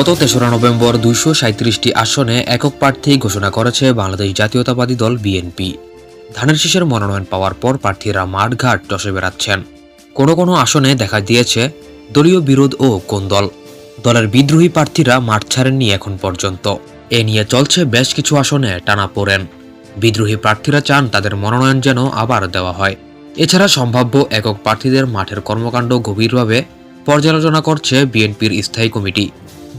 গত তেসরা নভেম্বর দুইশো সাঁত্রিশটি আসনে একক প্রার্থী ঘোষণা করেছে বাংলাদেশ জাতীয়তাবাদী দল বিএনপি। ধানের শীষের মনোনয়ন পাওয়ার পর প্রার্থীরা মাঠঘাট টসে বেড়াচ্ছেন। কোনো কোনো আসনে দেখা দিয়েছে দলীয় বিরোধ ও কোন্দল দলের বিদ্রোহী প্রার্থীরা মাঠ ছাড়েননি এখন পর্যন্ত। এ নিয়ে চলছে বেশ কিছু আসনে টানা পড়েন। বিদ্রোহী প্রার্থীরা চান তাদের মনোনয়ন যেন আবার দেওয়া হয়। এছাড়া সম্ভাব্য একক প্রার্থীদের মাঠের কর্মকাণ্ড গভীরভাবে পর্যালোচনা করছে বিএনপির স্থায়ী কমিটি।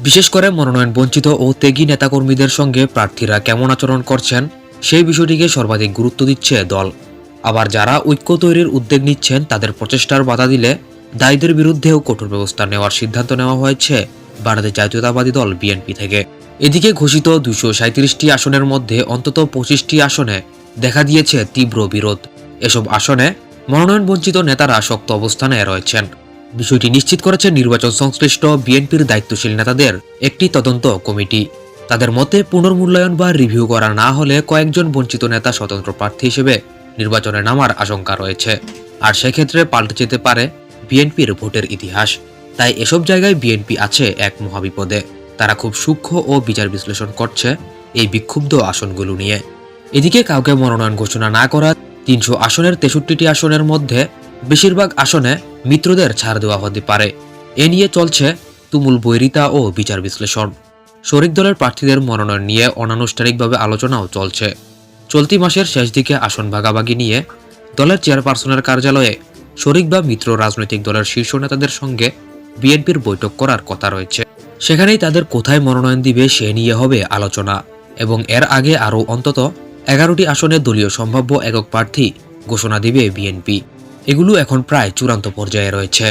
বিশেষ করে মনোনয়ন বঞ্চিত ও ত্যাগী নেতাকর্মীদের সঙ্গে প্রার্থীরা কেমন আচরণ করছেন, সেই বিষয়টিকে সর্বাধিক গুরুত্ব দিচ্ছে দল। আবার যারা ঐক্য তৈরির উদ্যোগ নিচ্ছেন, তাদের প্রচেষ্টার বাধা দিলে দায়ীদের বিরুদ্ধেও কঠোর ব্যবস্থা নেওয়ার সিদ্ধান্ত নেওয়া হয়েছে বাংলাদেশ জাতীয়তাবাদী দল বিএনপি থেকে। এদিকে ঘোষিত দুশো সাঁত্রিশটি আসনের মধ্যে অন্তত পঁচিশটি আসনে দেখা দিয়েছে তীব্র বিরোধ। এসব আসনে মনোনয়ন বঞ্চিত নেতারা শক্ত অবস্থানে রয়েছেন। বিষয়টি নিশ্চিত করেছে নির্বাচন সংশ্লিষ্ট বিএনপির দায়িত্বশীল নেতাদের একটি তদন্ত কমিটি। তাদের মতে পুনর্মূল্যায়ন বা রিভিউ করা না হলে কয়েকজন বঞ্চিত নেতা স্বতন্ত্র প্রার্থী হিসেবে নির্বাচনে নামার আশঙ্কা রয়েছে। আর সেক্ষেত্রে পাল্টে যেতে পারে বিএনপির ভোটের ইতিহাস। তাই এসব জায়গায় বিএনপি আছে এক মহাবিপদে। তারা খুব সূক্ষ্ম ও বিচার বিশ্লেষণ করছে এই বিক্ষুব্ধ আসনগুলো নিয়ে। এদিকে কাউকে মনোনয়ন ঘোষণা না করা তিনশো আসনের তেষট্টিটি আসনের মধ্যে বেশিরভাগ আসনে মিত্রদের ছাড় দেওয়া হতে পারে। এ নিয়ে চলছে তুমুল বৈরিতা ও বিচার বিশ্লেষণ। শরিক দলের প্রার্থীদের মনোনয়ন নিয়ে অনানুষ্ঠানিকভাবে আলোচনাও চলছে। চলতি মাসের শেষ দিকে আসন ভাগাভাগি নিয়ে দলের চেয়ারপারসনের কার্যালয়ে শরিক বা মিত্র রাজনৈতিক দলের শীর্ষ নেতাদের সঙ্গে বিএনপির বৈঠক করার কথা রয়েছে। সেখানেই তাদের কোথায় মনোনয়ন দিবে সে নিয়ে হবে আলোচনা এবং এর আগে আরও অন্তত এগারোটি আসনে দলীয় সম্ভাব্য একক প্রার্থী ঘোষণা দিবে বিএনপি। এগুলো এখন প্রায় চূড়ান্ত পর্যায়ে রয়েছে।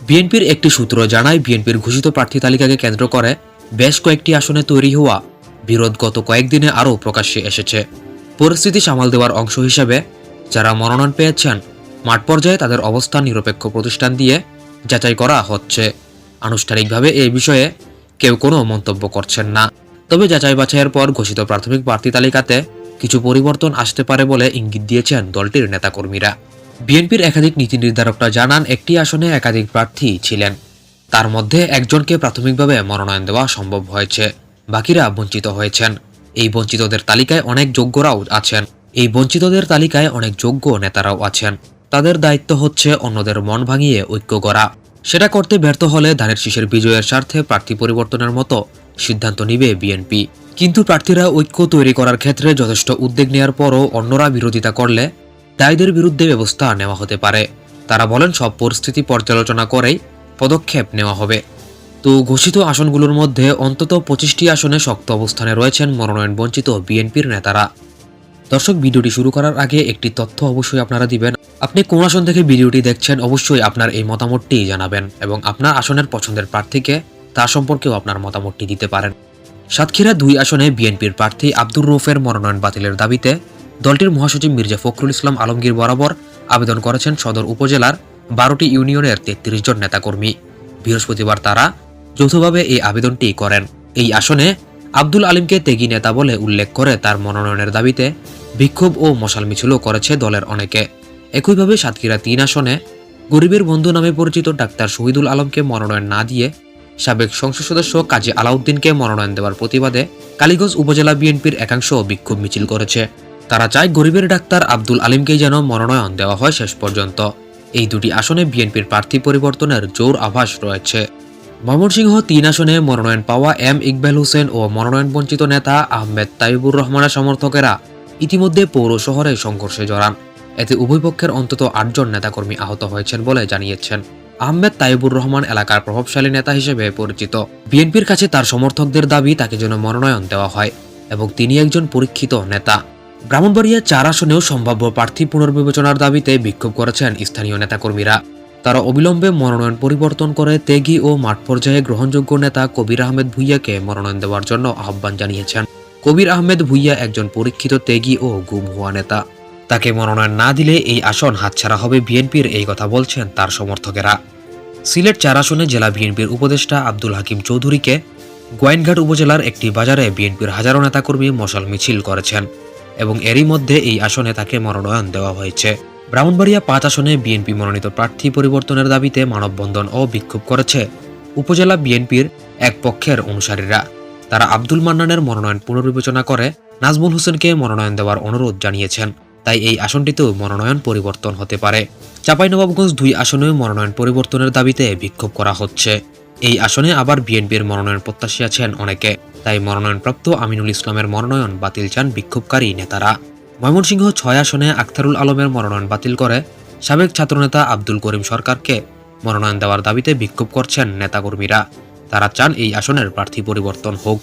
বিএনপির একটি সূত্র জানায়, বিএনপির ঘোষিত প্রার্থী তালিকাকে কেন্দ্র করে বেশ কয়েকটি আসনে তৈরি হওয়া বিরোধ গত কয়েকদিনে আরও প্রকাশ্যে এসেছে। পরিস্থিতি সামাল দেওয়ার অংশ হিসেবে যারা মনোনয়ন পেয়েছেন, মাঠ পর্যায়ে তাদের অবস্থান নিরপেক্ষ প্রতিষ্ঠান দিয়ে যাচাই করা হচ্ছে। আনুষ্ঠানিকভাবে এই বিষয়ে কেউ কোনো মন্তব্য করছেন না। তবে যাচাই বাছাইয়ের পর ঘোষিত প্রাথমিক প্রার্থী তালিকাতে কিছু পরিবর্তন আসতে পারে বলে ইঙ্গিত দিয়েছেন দলটির নেতাকর্মীরা। বিএনপির একাধিক নীতি নির্ধারকরা জানান, একটি আসনে একাধিক প্রার্থী ছিলেন। তার মধ্যে একজনকে প্রাথমিকভাবে মনোনয়ন দেওয়া সম্ভব হয়েছে। বাকিরা বঞ্চিত হয়েছেন। এই বঞ্চিতদের তালিকায় অনেক যোগ্যরাও আছেন। এই বঞ্চিতদের তালিকায় অনেক যোগ্য নেতারাও আছেন। তাদের দায়িত্ব হচ্ছে অন্যদের মন ভাঙিয়ে ঐক্য করা। সেটা করতে ব্যর্থ হলে ধানের শীষের বিজয়ের স্বার্থে প্রার্থী পরিবর্তনের মতো সিদ্ধান্ত নিবে বিএনপি। কিন্তু প্রার্থীরা ঐক্য তৈরি করার ক্ষেত্রে যথেষ্ট উদ্যোগ নেওয়ার পরও অন্যরা বিরোধিতা করলে দায়ীদের বিরুদ্ধে ব্যবস্থা নেওয়া হতে পারে। তারা বলেন, সব পরিস্থিতি পর্যালোচনা করেই পদক্ষেপ নেওয়া হবে। তো ঘোষিত আসনগুলোর মধ্যে অন্তত পঁচিশটি আসনে শক্ত অবস্থানে রয়েছেন মনোনয়ন বঞ্চিত বিএনপির নেতারা। দর্শক, ভিডিওটি শুরু করার আগে একটি তথ্য অবশ্যই আপনারা দিবেন। আপনি কোন আসন থেকে ভিডিওটি দেখছেন অবশ্যই আপনার এই মতামতটি জানাবেন এবং আপনার আসনের পছন্দের প্রার্থীকে তা সম্পর্কেও আপনার মতামতটি দিতে পারেন। সাতক্ষীরা দুই আসনে বিএনপির প্রার্থী আব্দুর রৌফের মনোনয়ন বাতিলের দাবিতে দলটির মহাসচিব মির্জা ফখরুল ইসলাম আলমগীর বরাবর আবেদন করেছেন সদর উপজেলার বারোটি ইউনিয়নের তেত্রিশ জন নেতাকর্মী। বৃহস্পতিবার তারা যৌথভাবে এই আবেদনটি করেন। এই আসনে আব্দুল আলিমকে তেগি নেতা বলে উল্লেখ করে তার মনোনয়নের দাবিতে বিক্ষোভ ও মশাল মিছিলও করেছে দলের অনেকে। একইভাবে সাতক্ষীরা তিন আসনে গরিবের বন্ধু নামে পরিচিত ডাক্তার শহীদুল আলমকে মনোনয়ন না দিয়ে সাবেক সংসদ সদস্য কাজী আলাউদ্দিনকে মনোনয়ন দেওয়ার প্রতিবাদে কালীগঞ্জ উপজেলা বিএনপির একাংশ বিক্ষোভ মিছিল করেছে। তারা চায় গরিবের ডাক্তার আব্দুল আলিমকেই যেন মনোনয়ন দেওয়া হয় শেষ পর্যন্ত। এই দুটি আসনে বিএনপির প্রার্থী পরিবর্তনের জোর আভাস রয়েছে। ময়মনসিংহ তিন আসনে মনোনয়ন পাওয়া এম ইকবাল হোসেন ও মনোনয়ন বঞ্চিত নেতা আহমেদ তাইবুর রহমানের সমর্থকেরা ইতিমধ্যে পৌর শহরে সংঘর্ষে জড়ান। এতে উভয় পক্ষের অন্তত আটজন নেতাকর্মী আহত হয়েছেন বলে জানিয়েছেন। আহমেদ তাইবুর রহমান এলাকার প্রভাবশালী নেতা হিসেবে পরিচিত। বিএনপির কাছে তার সমর্থকদের দাবি তাকে যেন মনোনয়ন দেওয়া হয় এবং তিনি একজন পরীক্ষিত নেতা। ব্রাহ্মণবাড়িয়া চার আসনেও সম্ভাব্য প্রার্থী পুনর্বিবেচনার দাবিতে বিক্ষোভ করেছেন স্থানীয় নেতাকর্মীরা। তারা অবিলম্বে মনোনয়ন পরিবর্তন করে তেগি ও মাঠ পর্যায়ে গ্রহণযোগ্য নেতা কবির আহমেদ ভুইয়াকে মনোনয়ন দেওয়ার জন্য আহ্বান জানিয়েছেন। কবির আহমেদ ভুইয়া একজন পরীক্ষিত তেগি ও গুম হওয়া নেতা। তাকে মনোনয়ন না দিলে এই আসন হাতছাড়া হবে বিএনপির এই কথা বলছেন তার সমর্থকেরা। সিলেট চার আসনে জেলা বিএনপির উপদেষ্টা আব্দুল হাকিম চৌধুরীকে গোয়াইনঘাট উপজেলার একটি বাজারে বিএনপির হাজারো নেতাকর্মী মশাল মিছিল করেছেন। এবং এরই মধ্যে এই আসনে তাকে মনোনয়ন দেওয়া হয়েছে। ব্রাহ্মণবাড়িয়া পাঁচ আসনে বিএনপি মনোনীত প্রার্থী পরিবর্তনের দাবিতে মানববন্ধন ও বিক্ষোভ করেছে উপজেলা বিএনপির এক পক্ষের অনুসারীরা। তারা আব্দুল মান্নানের মনোনয়ন পুনর্বিবেচনা করে নাজমুল হোসেনকে মনোনয়ন দেওয়ার অনুরোধ জানিয়েছেন। তাই এই আসনটিতেও মনোনয়ন পরিবর্তন হতে পারে। চাঁপাইনবাবগঞ্জ দুই আসনেও মনোনয়ন পরিবর্তনের দাবিতে বিক্ষোভ করা হচ্ছে। এই আসনে আবার বিএনপির মনোনয়ন প্রত্যাশী আছেন অনেকে। তাই মনোনয়নপ্রাপ্ত আমিনুল ইসলামের মনোনয়ন বাতিল চান বিক্ষোভকারী নেতারা। ময়মনসিংহ ছয় আসনে আখতারুল আলমের মনোনয়ন বাতিল করে সাবেক ছাত্রনেতা আব্দুল করিম সরকারকে মনোনয়ন দেওয়ার দাবিতে বিক্ষোভ করছেন নেতাকর্মীরা। তারা চান এই আসনের প্রার্থী পরিবর্তন হোক।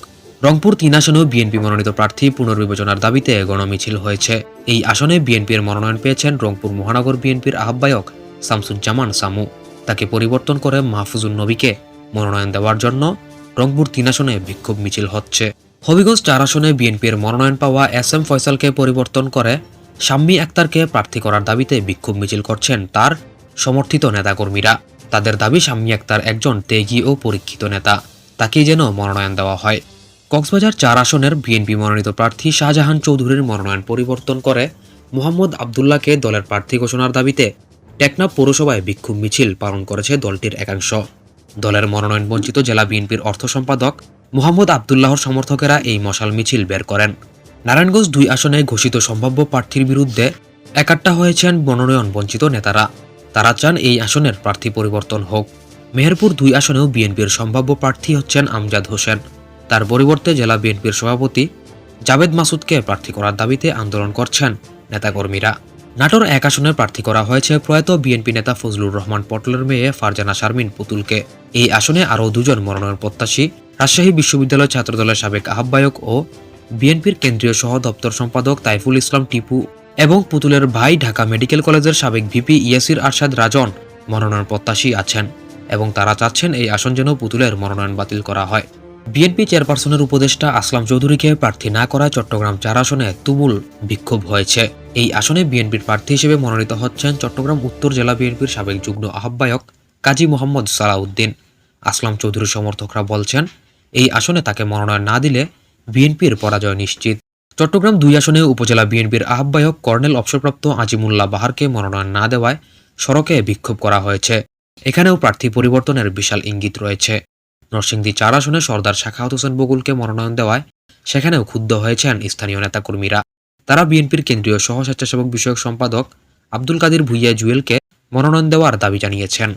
রংপুর তিন আসনেও বিএনপি মনোনীত প্রার্থী পুনর্বিবেচনার দাবিতে গণমিছিল হয়েছে। এই আসনে বিএনপির মনোনয়ন পেয়েছেন রংপুর মহানগর বিএনপির আহ্বায়ক শামসুজ্জামান সামু। তাকে পরিবর্তন করে মাহফুজুল নবীকে মনোনয়ন দেওয়ার জন্য রংপুর তিন আসনে বিক্ষোভ মিছিল হচ্ছে। হবিগঞ্জ চার আসনে বিএনপির মনোনয়ন পাওয়া এস এম ফয়সালকে পরিবর্তন করে শাম্মী আক্তারকে প্রার্থী করার দাবিতে বিক্ষোভ মিছিল করছেন তার সমর্থিত নেতাকর্মীরা। তাদের দাবি, শাম্মী আক্তার একজন তেগী ও পরীক্ষিত নেতা। তাকেই যেন মনোনয়ন দেওয়া হয়। কক্সবাজার চার আসনের বিএনপি মনোনীত প্রার্থী শাহজাহান চৌধুরীর মনোনয়ন পরিবর্তন করে মোহাম্মদ আবদুল্লাহকে দলের প্রার্থী ঘোষণার দাবিতে টেকনাফ পৌরসভায় বিক্ষোভ মিছিল পালন করেছে দলটির একাংশ। দলের মনোনয়ন বঞ্চিত জেলা বিএনপির অর্থ সম্পাদক মোহাম্মদ আবদুল্লাহর সমর্থকেরা এই মশাল মিছিল বের করেন। নারায়ণগঞ্জ দুই আসনে ঘোষিত সম্ভাব্য প্রার্থীর বিরুদ্ধে একাট্টা হয়েছেন মনোনয়ন বঞ্চিত নেতারা। তারা চান এই আসনের প্রার্থী পরিবর্তন হোক। মেহেরপুর দুই আসনেও বিএনপির সম্ভাব্য প্রার্থী হচ্ছেন আমজাদ হোসেন। তার পরিবর্তে জেলা বিএনপির সভাপতি জাভেদ মাসুদকে প্রার্থী করার দাবিতে আন্দোলন করছেন নেতাকর্মীরা। নাটোর এক আসনে প্রার্থী করা হয়েছে প্রয়াত বিএনপি নেতা ফজলুর রহমান পটলের মেয়ে ফারজানা শারমিন পুতুলকে। এই আসনে আরও দুজন মনোনয়ন প্রত্যাশী, রাজশাহী বিশ্ববিদ্যালয় ছাত্রদলের সাবেক আহ্বায়ক ও বিএনপির কেন্দ্রীয় সহ দপ্তর সম্পাদক তাইফুল ইসলাম টিপু এবং পুতুলের ভাই ঢাকা মেডিকেল কলেজের সাবেক ভিপি ইয়াসির আরশাদ রাজন মনোনয়ন প্রত্যাশী আছেন এবং তারা চাচ্ছেন এই আসন যেন পুতুলের মনোনয়ন বাতিল করা হয়। বিএনপি চেয়ারপারসনের উপদেষ্টা আসলাম চৌধুরীকে প্রার্থী না করায় চট্টগ্রাম চার আসনে তুমুল বিক্ষোভ হয়েছে। এই আসনে বিএনপির প্রার্থী হিসেবে মনোনীত হচ্ছেন চট্টগ্রাম উত্তর জেলা বিএনপির সাবেক যুগ্ম আহ্বায়ক কাজী মোহাম্মদ সালাউদ্দিন। আসলাম চৌধুরীর সমর্থকরা বলছেন, এই আসনে তাকে মনোনয়ন না দিলে বিএনপির পরাজয় নিশ্চিত। চট্টগ্রাম দুই আসনে উপজেলা বিএনপির আহ্বায়ক কর্নেল অবসরপ্রাপ্ত আজিমুল্লাহ বাহারকে মনোনয়ন না দেওয়ায় সড়কে বিক্ষোভ করা হয়েছে। এখানেও প্রার্থী পরিবর্তনের বিশাল ইঙ্গিত রয়েছে। নরসিংদী চার আসনে সর্দার শাখাওয়াত হোসেন বকুলকে মনোনয়ন দেওয়ায় সেখানেও ক্ষুব্ধ হয়েছেন স্থানীয় নেতাকর্মীরা। তারা বিএনপির কেন্দ্রীয় সহ স্বেচ্ছাসেবক বিষয়ক সম্পাদক আব্দুল কাদির ভুইয়া জুয়েলকে মনোনয়ন দেওয়ার দাবি জানিয়েছেন।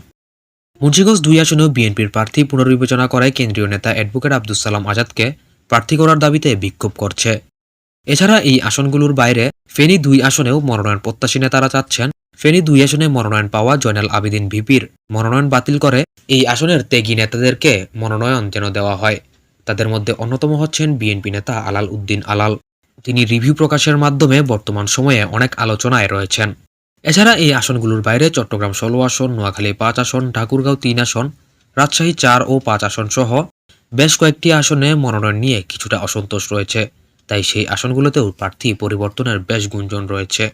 মুন্সিগঞ্জ দুই আসনেও বিএনপির প্রার্থী পুনর্বিবেচনা করায় কেন্দ্রীয় নেতা অ্যাডভোকেট আব্দুল সালাম আজাদকে প্রার্থী করার দাবিতে বিক্ষোভ করছে। এছাড়া এই আসনগুলোর বাইরে ফেনী দুই আসনেও মনোনয়ন প্রত্যাশী নেতারা চাচ্ছেন ফেনী দুই আসনে মনোনয়ন পাওয়া জয়নাল আবেদিন ভিপির। মনোনয়ন বাতিল করে এই আসনের ত্যাগী নেতাদেরকে মনোনয়ন যেন দেওয়া হয়। তাদের মধ্যে অন্যতম হচ্ছেন বিএনপি নেতা আলাল উদ্দিন আলাল। তিনি রিভিউ প্রকাশের মাধ্যমে বর্তমান সময়ে অনেক আলোচনায় রয়েছেন। এছাড়া এই আসনগুলোর বাইরে চট্টগ্রাম ষোলো আসন, নোয়াখালী পাঁচ আসন, ঠাকুরগাঁও তিন আসন, রাজশাহী চার ও পাঁচ আসন সহ বেশ কয়েকটি আসনে মনোনয়ন নিয়ে কিছুটা অসন্তোষ রয়েছে। তাই সেই আসনগুলোতেও প্রার্থী পরিবর্তনের বেশ গুঞ্জন রয়েছে।